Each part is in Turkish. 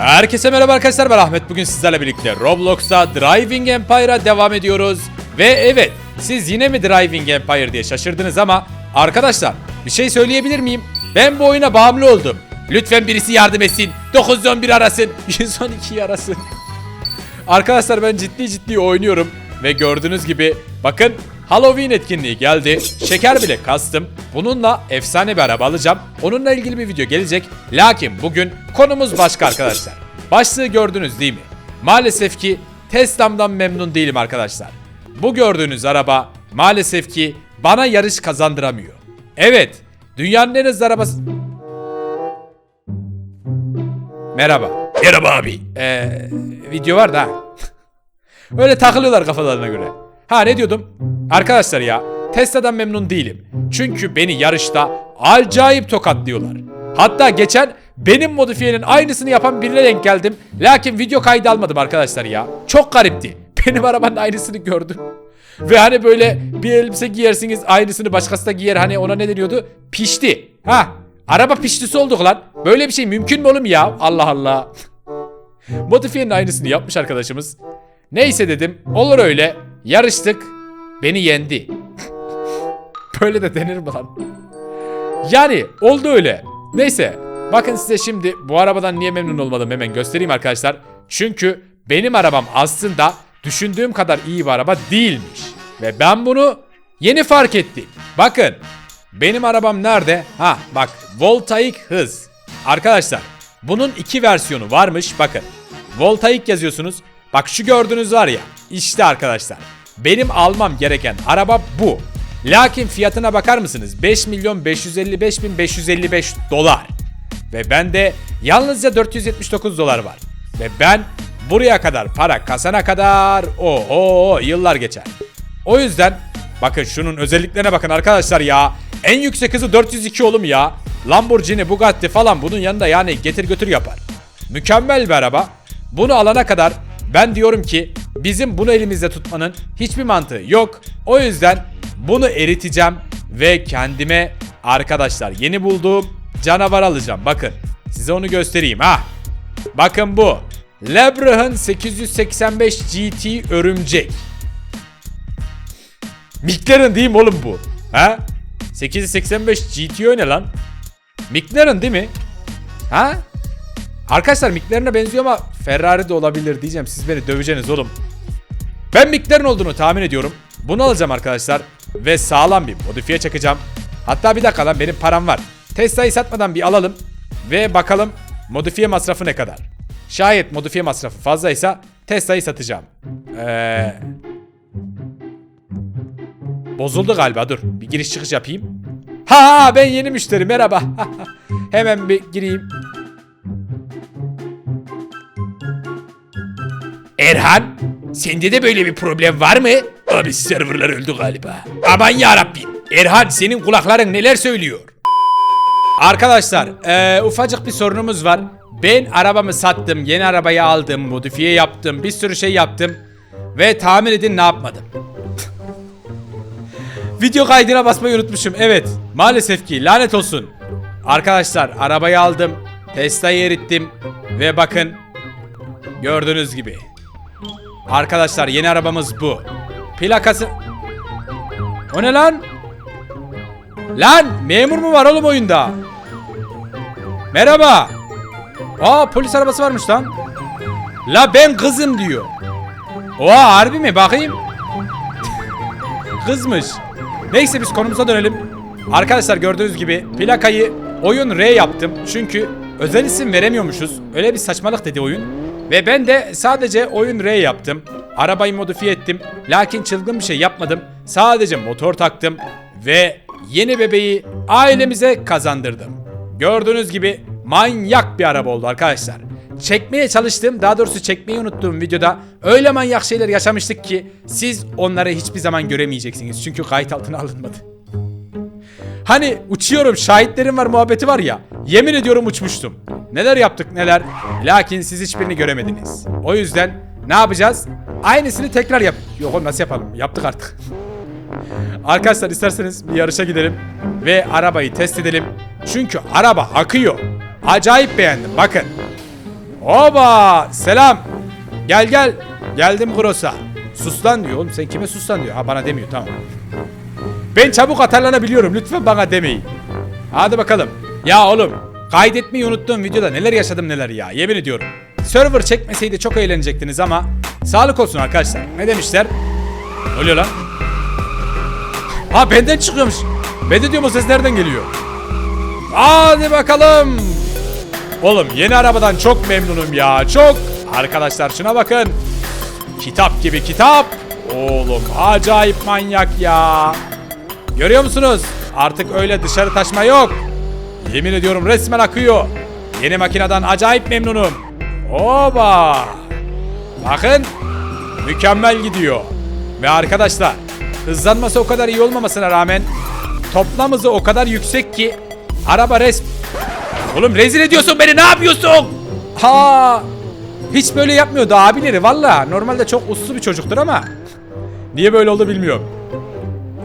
Herkese merhaba arkadaşlar ben Ahmet. Bugün sizlerle birlikte Roblox'ta Driving Empire'a devam ediyoruz. Ve evet siz yine mi Driving Empire diye şaşırdınız ama arkadaşlar bir şey söyleyebilir miyim? Ben bu oyuna bağımlı oldum. Lütfen birisi yardım etsin. 911 arasın. 112 arasın. Arkadaşlar ben ciddi ciddi oynuyorum ve gördüğünüz gibi bakın Halloween etkinliği geldi. Şeker bile kastım. Bununla efsane bir araba alacağım. Onunla ilgili bir video gelecek. Lakin bugün konumuz başka arkadaşlar. Başlığı gördünüz değil mi? Maalesef ki Tesla'mdan memnun değilim arkadaşlar. Bu gördüğünüz araba maalesef ki bana yarış kazandıramıyor. Evet, dünyanın en hızlı arabası... Merhaba. Merhaba abi. Ee, video var da. Öyle takılıyorlar kafalarına göre. Ha ne diyordum? Arkadaşlar ya Tesla'dan memnun değilim. Çünkü beni yarışta acayip tokatlıyorlar. Hatta geçen benim modifiyenin aynısını yapan birine denk geldim. Lakin video kaydı almadım arkadaşlar ya. Çok garipti. Benim arabanın aynısını gördüm. Ve hani böyle bir elbise giyersiniz aynısını başkası da giyer hani ona ne deniyordu? Pişti. Ha araba piştisi olduk lan. Böyle bir şey mümkün mü oğlum ya? Allah Allah. Modifiyenin aynısını yapmış arkadaşımız. Neyse dedim. Olur öyle. Yarıştık. Beni yendi. Böyle de denir mi lan? Yani oldu öyle. Neyse. Bakın size şimdi bu arabadan niye memnun olmadım hemen göstereyim arkadaşlar. Çünkü benim arabam aslında düşündüğüm kadar iyi bir araba değilmiş. Ve ben bunu yeni fark ettim. Bakın. Benim arabam nerede? Ha bak. Voltaik hız. Arkadaşlar bunun iki versiyonu varmış. Bakın. Voltaik yazıyorsunuz. Bak şu gördüğünüz var ya. İşte arkadaşlar. Benim almam gereken araba bu. Lakin fiyatına bakar mısınız? 5 milyon 555 bin 555 dolar. Ve bende yalnızca 479 dolar var. Ve ben buraya kadar para kasana kadar oho yıllar geçer. O yüzden bakın şunun özelliklerine bakın arkadaşlar ya. En yüksek hızı 402 oğlum ya. Lamborghini, Bugatti falan bunun yanında yani getir götür yapar. Mükemmel bir araba. Bunu alana kadar ben diyorum ki bizim bunu elimizde tutmanın hiçbir mantığı yok. O yüzden bunu eriteceğim ve kendime arkadaşlar yeni bulduğum canavar alacağım. Bakın size onu göstereyim ha. Bakın bu. Lebrah'ın 885 GT örümcek. McLaren değil mi oğlum bu? Ha? 885 GT ne lan? McLaren değil mi? Ha? Arkadaşlar McLaren'e benziyor ama Ferrari de olabilir diyeceğim. Siz beni döveceksiniz oğlum. Ben McLaren olduğunu tahmin ediyorum. Bunu alacağım arkadaşlar. Ve sağlam bir modifiye çakacağım. Hatta bir dakika lan benim param var. Tesla'yı satmadan bir alalım. Ve bakalım modifiye masrafı ne kadar. Şayet modifiye masrafı fazlaysa Tesla'yı satacağım. Eee... Bozuldu galiba dur. Bir giriş çıkış yapayım. Ha ben yeni müşteri merhaba. Hemen bir gireyim. Erhan, sende de böyle bir problem var mı? Abi serverlar öldü galiba. Aman yarabbim. Erhan senin kulakların neler söylüyor? Arkadaşlar, eee, ufacık bir sorunumuz var. Ben arabamı sattım, yeni arabayı aldım, modifiye yaptım, bir sürü şey yaptım. Ve tahmin edin ne yapmadım. Video kaydına basmayı unutmuşum. Evet, maalesef ki lanet olsun. Arkadaşlar, arabayı aldım, Tesla'yı erittim ve bakın gördüğünüz gibi. Arkadaşlar yeni arabamız bu. Plakası... O ne lan? Lan memur mu var oğlum oyunda? Merhaba. Aa polis arabası varmış lan. La ben kızım diyor. Oha harbi mi bakayım? Kızmış. Neyse biz konumuza dönelim. Arkadaşlar gördüğünüz gibi plakayı oyun R yaptım. Çünkü özel isim veremiyormuşuz. Öyle bir saçmalık dedi oyun. Ve ben de sadece oyun R yaptım. Arabayı modifiye ettim. Lakin çılgın bir şey yapmadım. Sadece motor taktım. Ve yeni bebeği ailemize kazandırdım. Gördüğünüz gibi manyak bir araba oldu arkadaşlar. Çekmeye çalıştığım, daha doğrusu çekmeyi unuttuğum videoda öyle manyak şeyler yaşamıştık ki siz onları hiçbir zaman göremeyeceksiniz. Çünkü kayıt altına alınmadı. Hani uçuyorum şahitlerim var muhabbeti var ya. Yemin ediyorum uçmuştum. Neler yaptık neler. Lakin siz hiçbirini göremediniz. O yüzden ne yapacağız? Aynısını tekrar yap. Yok oğlum nasıl yapalım? Yaptık artık. Arkadaşlar isterseniz bir yarışa gidelim. Ve arabayı test edelim. Çünkü araba akıyor. Acayip beğendim bakın. Oba selam. Gel gel. Geldim Gross'a. Sus lan diyor oğlum sen kime sus lan diyor. Ha bana demiyor tamam. Ben çabuk atarlanabiliyorum lütfen bana demeyin. Hadi bakalım. Ya oğlum kaydetmeyi unuttuğum videoda neler yaşadım neler ya yemin ediyorum. Server çekmeseydi çok eğlenecektiniz ama sağlık olsun arkadaşlar. Ne demişler? Ne oluyor lan? Ha benden çıkıyormuş. Ben de diyorum o ses nereden geliyor? Hadi bakalım. Oğlum yeni arabadan çok memnunum ya çok. Arkadaşlar şuna bakın. Kitap gibi kitap. Oğlum acayip manyak ya. Görüyor musunuz? Artık öyle dışarı taşma yok. Yemin ediyorum resmen akıyor. Yeni makineden acayip memnunum. Oba. Bakın. Mükemmel gidiyor. Ve arkadaşlar hızlanması o kadar iyi olmamasına rağmen toplam hızı o kadar yüksek ki araba res... Oğlum rezil ediyorsun beni ne yapıyorsun? Ha hiç böyle yapmıyordu abileri valla. Normalde çok uslu bir çocuktur ama niye böyle oldu bilmiyorum.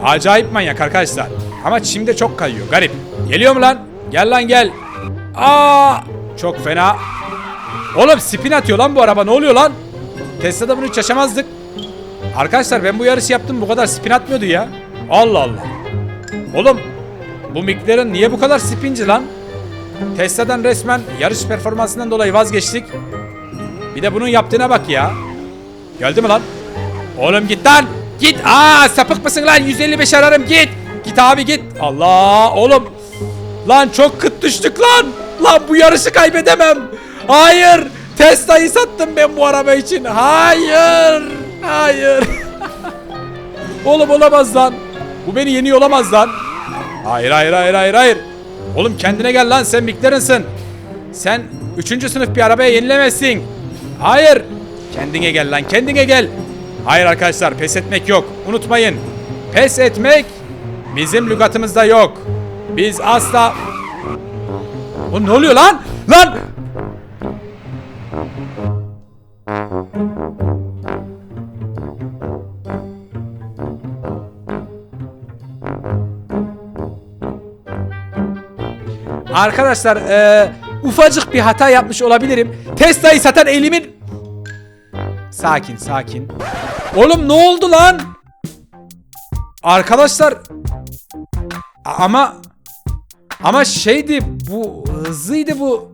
Acayip manyak arkadaşlar. Ama çimde çok kayıyor garip. Geliyor mu lan? Gel lan gel. Aa çok fena. Oğlum spin atıyor lan bu araba ne oluyor lan? Tesla'da bunu hiç yaşamazdık. Arkadaşlar ben bu yarışı yaptım bu kadar spin atmıyordu ya. Allah Allah. Oğlum bu McLaren niye bu kadar spinci lan? Tesla'dan resmen yarış performansından dolayı vazgeçtik. Bir de bunun yaptığına bak ya. Geldi mi lan? Oğlum git lan. Git. Aa sapık mısın lan? 155 ararım git. Git abi git. Allah oğlum. Lan çok kıt düştük lan. Lan bu yarışı kaybedemem. Hayır. Tesla'yı sattım ben bu araba için. Hayır. Hayır. oğlum olamaz lan. Bu beni yeniyor olamaz lan. Hayır hayır hayır hayır hayır. Oğlum kendine gel lan sen McLaren'sın. Sen 3. sınıf bir arabaya yenilemezsin. Hayır. Kendine gel lan kendine gel. Hayır arkadaşlar pes etmek yok. Unutmayın. Pes etmek bizim lügatımızda yok. Biz asla... O ne oluyor lan? Lan! Arkadaşlar eee, ufacık bir hata yapmış olabilirim. Tesla'yı satan elimin... Sakin sakin. Oğlum ne oldu lan? Arkadaşlar... Ama... Ama şeydi bu hızlıydı bu.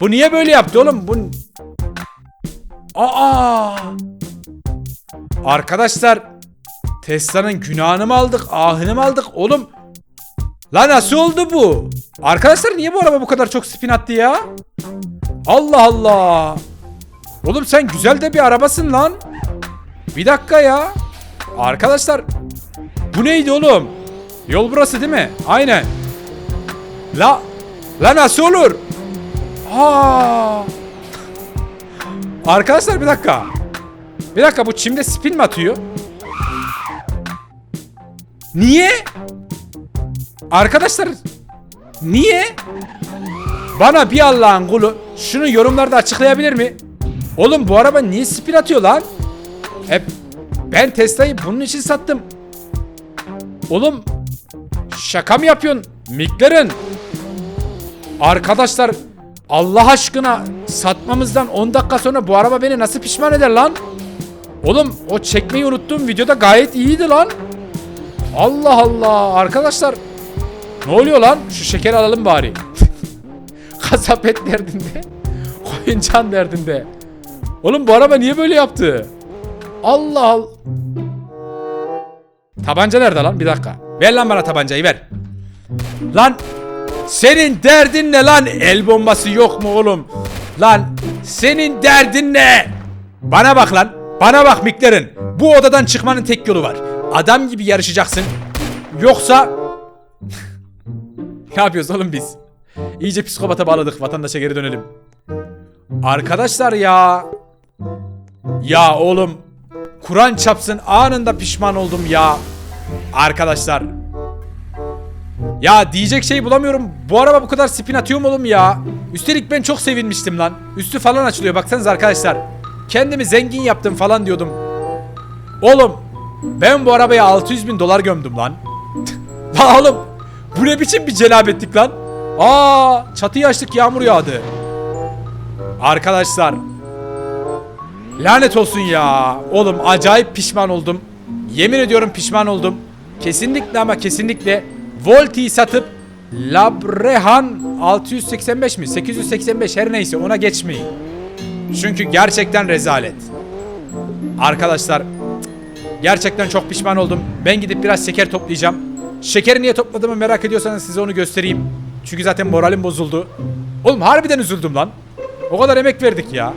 Bu niye böyle yaptı oğlum? Bu... Aa! Arkadaşlar Tesla'nın günahını mı aldık, ahını mı aldık? Oğlum Lan nasıl oldu bu? Arkadaşlar niye bu araba bu kadar çok spin attı ya? Allah Allah. Oğlum sen güzel de bir arabasın lan. Bir dakika ya. Arkadaşlar bu neydi oğlum? Yol burası değil mi? Aynen. La La nasıl olur? Aa. Arkadaşlar bir dakika. Bir dakika bu çimde spin mi atıyor? Niye? Arkadaşlar niye? Bana bir Allah'ın kulu şunu yorumlarda açıklayabilir mi? Oğlum bu araba niye spin atıyor lan? Hep ben Tesla'yı bunun için sattım. Oğlum şaka mı yapıyorsun? McLaren. Arkadaşlar Allah aşkına satmamızdan 10 dakika sonra bu araba beni nasıl pişman eder lan? Oğlum o çekmeyi unuttuğum videoda gayet iyiydi lan. Allah Allah arkadaşlar ne oluyor lan? Şu şekeri alalım bari. Kasap et derdinde. Koyun can derdinde. Oğlum bu araba niye böyle yaptı? Allah Allah. Tabanca nerede lan? Bir dakika. Ver lan bana tabancayı ver. Lan senin derdin ne lan? El bombası yok mu oğlum? Lan senin derdin ne? Bana bak lan. Bana bak Miklerin. Bu odadan çıkmanın tek yolu var. Adam gibi yarışacaksın. Yoksa ne yapıyoruz oğlum biz? İyice psikopata bağladık. Vatandaşa geri dönelim. Arkadaşlar ya. Ya oğlum. Kur'an çapsın anında pişman oldum ya. Arkadaşlar. Ya diyecek şey bulamıyorum. Bu araba bu kadar spin atıyor mu oğlum ya? Üstelik ben çok sevinmiştim lan. Üstü falan açılıyor baksanız arkadaşlar. Kendimi zengin yaptım falan diyordum. Oğlum ben bu arabaya 600 bin dolar gömdüm lan. Lan oğlum bu ne biçim bir cenabetlik lan? Aa çatıyı açtık yağmur yağdı. Arkadaşlar. Lanet olsun ya. Oğlum acayip pişman oldum. Yemin ediyorum pişman oldum. Kesinlikle ama kesinlikle Volti'yi satıp Labrehan 685 mi? 885 her neyse ona geçmeyin. Çünkü gerçekten rezalet. Arkadaşlar gerçekten çok pişman oldum. Ben gidip biraz şeker toplayacağım. Şekeri niye topladığımı merak ediyorsanız size onu göstereyim. Çünkü zaten moralim bozuldu. Oğlum harbiden üzüldüm lan. O kadar emek verdik ya.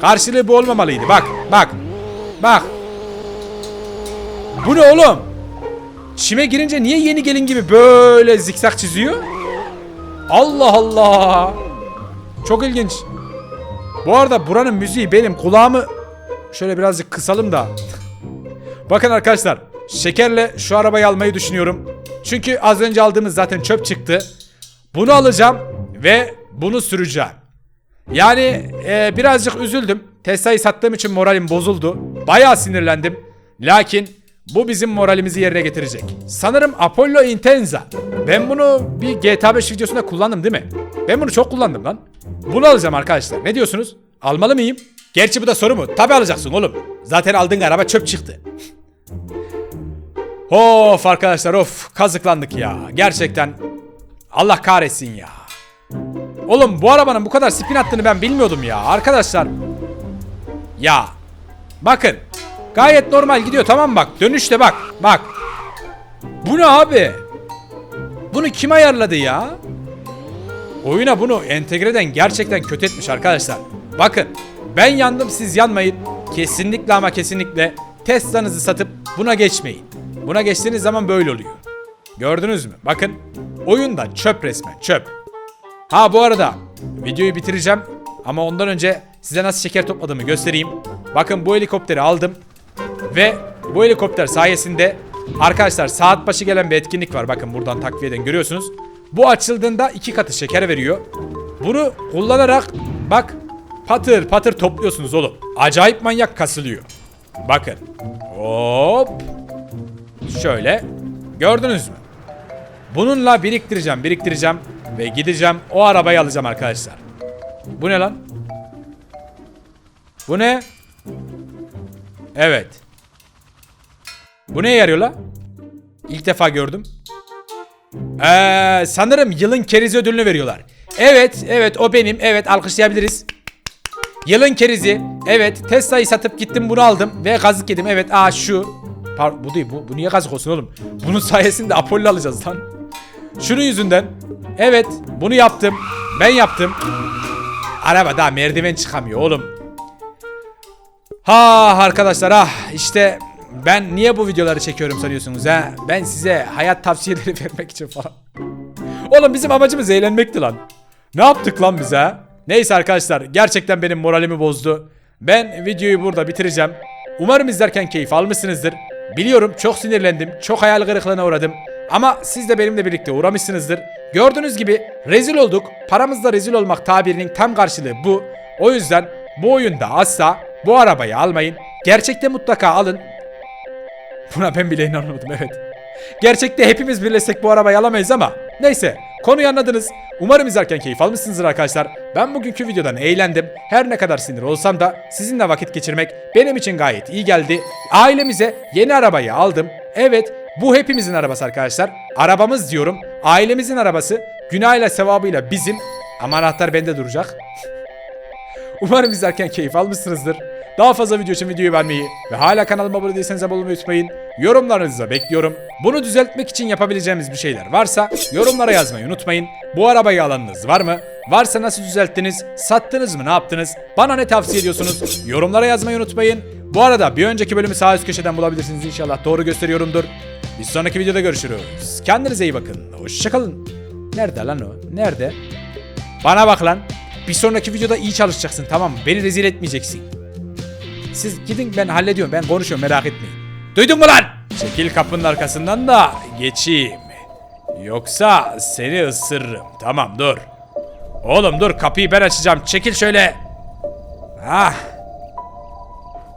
Karşılığı bu olmamalıydı. Bak, bak. Bak. Bu ne oğlum? Çime girince niye yeni gelin gibi böyle zikzak çiziyor? Allah Allah. Çok ilginç. Bu arada buranın müziği benim kulağımı şöyle birazcık kısalım da. Bakın arkadaşlar, şekerle şu arabayı almayı düşünüyorum. Çünkü az önce aldığımız zaten çöp çıktı. Bunu alacağım ve bunu süreceğim. Yani e, birazcık üzüldüm. Tesla'yı sattığım için moralim bozuldu. Bayağı sinirlendim. Lakin bu bizim moralimizi yerine getirecek. Sanırım Apollo Intensa. Ben bunu bir GTA 5 videosunda kullandım değil mi? Ben bunu çok kullandım lan. Bunu alacağım arkadaşlar. Ne diyorsunuz? Almalı mıyım? Gerçi bu da soru mu? Tabi alacaksın oğlum. Zaten aldığın araba çöp çıktı. Of arkadaşlar of kazıklandık ya. Gerçekten Allah kahretsin ya. Oğlum bu arabanın bu kadar spin attığını ben bilmiyordum ya. Arkadaşlar. Ya. Bakın. Gayet normal gidiyor tamam bak. Dönüşte bak. Bak. Bu ne abi? Bunu kim ayarladı ya? Oyuna bunu entegreden gerçekten kötü etmiş arkadaşlar. Bakın. Ben yandım siz yanmayın. Kesinlikle ama kesinlikle Tesla'nızı satıp buna geçmeyin. Buna geçtiğiniz zaman böyle oluyor. Gördünüz mü? Bakın. Oyunda çöp resmen çöp. Ha bu arada videoyu bitireceğim ama ondan önce size nasıl şeker topladığımı göstereyim. Bakın bu helikopteri aldım ve bu helikopter sayesinde arkadaşlar saat başı gelen bir etkinlik var. Bakın buradan takviyeden görüyorsunuz. Bu açıldığında iki katı şeker veriyor. Bunu kullanarak bak patır patır topluyorsunuz oğlum. Acayip manyak kasılıyor. Bakın. Hop. Şöyle. Gördünüz mü? Bununla biriktireceğim, biriktireceğim ve gideceğim o arabayı alacağım arkadaşlar. Bu ne lan? Bu ne? Evet. Bu neye yarıyor la? İlk defa gördüm. Ee, sanırım yılın kerizi ödülünü veriyorlar. Evet, evet o benim. Evet alkışlayabiliriz. Yılın kerizi. Evet Tesla'yı satıp gittim bunu aldım ve kazık yedim. Evet aa şu. Par bu değil bu, bu niye kazık olsun oğlum? Bunun sayesinde Apollo alacağız lan. Şunun yüzünden. Evet bunu yaptım. Ben yaptım. Araba daha merdiven çıkamıyor oğlum. Ha arkadaşlar ah işte ben niye bu videoları çekiyorum sanıyorsunuz ha? Ben size hayat tavsiyeleri vermek için falan. Oğlum bizim amacımız eğlenmekti lan. Ne yaptık lan bize? ha? Neyse arkadaşlar gerçekten benim moralimi bozdu. Ben videoyu burada bitireceğim. Umarım izlerken keyif almışsınızdır. Biliyorum çok sinirlendim, çok hayal kırıklığına uğradım. Ama siz de benimle birlikte uğramışsınızdır. Gördüğünüz gibi rezil olduk. Paramızla rezil olmak tabirinin tam karşılığı bu. O yüzden bu oyunda asla bu arabayı almayın. Gerçekte mutlaka alın. Buna ben bile inanmadım evet. Gerçekte hepimiz birleşsek bu arabayı alamayız ama neyse konuyu anladınız. Umarım izlerken keyif almışsınızdır arkadaşlar. Ben bugünkü videodan eğlendim. Her ne kadar sinir olsam da sizinle vakit geçirmek benim için gayet iyi geldi. Ailemize yeni arabayı aldım. Evet bu hepimizin arabası arkadaşlar. Arabamız diyorum. Ailemizin arabası. Günahıyla sevabıyla bizim. Ama anahtar bende duracak. Umarım izlerken keyif almışsınızdır. Daha fazla video için videoyu beğenmeyi ve hala kanalıma abone değilseniz abone olmayı unutmayın. Yorumlarınızı bekliyorum. Bunu düzeltmek için yapabileceğimiz bir şeyler varsa yorumlara yazmayı unutmayın. Bu arabayı alanınız var mı? Varsa nasıl düzelttiniz? Sattınız mı? Ne yaptınız? Bana ne tavsiye ediyorsunuz? Yorumlara yazmayı unutmayın. Bu arada bir önceki bölümü sağ üst köşeden bulabilirsiniz inşallah. Doğru gösteriyorumdur. Bir sonraki videoda görüşürüz. Kendinize iyi bakın. Hoşçakalın. Nerede lan o? Nerede? Bana bak lan. Bir sonraki videoda iyi çalışacaksın tamam mı? Beni rezil etmeyeceksin. Siz gidin ben hallediyorum. Ben konuşuyorum merak etmeyin. Duydun mu lan? Çekil kapının arkasından da geçeyim. Yoksa seni ısırırım. Tamam dur. Oğlum dur kapıyı ben açacağım. Çekil şöyle. Ah.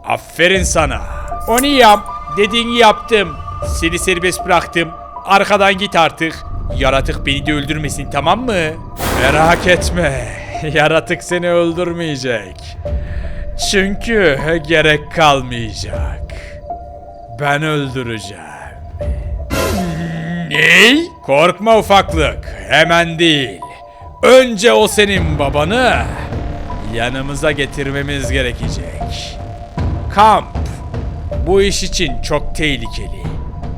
Aferin sana. Onu yap. Dediğini yaptım. Seni serbest bıraktım. Arkadan git artık. Yaratık beni de öldürmesin tamam mı? Merak etme. Yaratık seni öldürmeyecek. Çünkü gerek kalmayacak. Ben öldüreceğim. Ney? Korkma ufaklık. Hemen değil. Önce o senin babanı yanımıza getirmemiz gerekecek. Kamp bu iş için çok tehlikeli.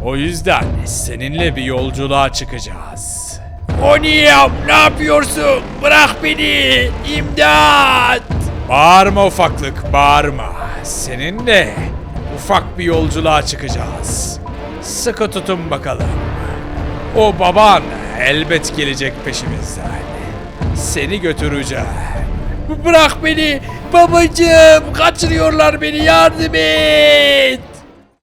O yüzden seninle bir yolculuğa çıkacağız. Oniyam ne yapıyorsun? Bırak beni. İmdat. Bağırma ufaklık bağırma. Seninle ufak bir yolculuğa çıkacağız. Sıkı tutun bakalım. O baban elbet gelecek peşimizden. Seni götüreceğim. Bırak beni. Babacığım kaçırıyorlar beni yardım et.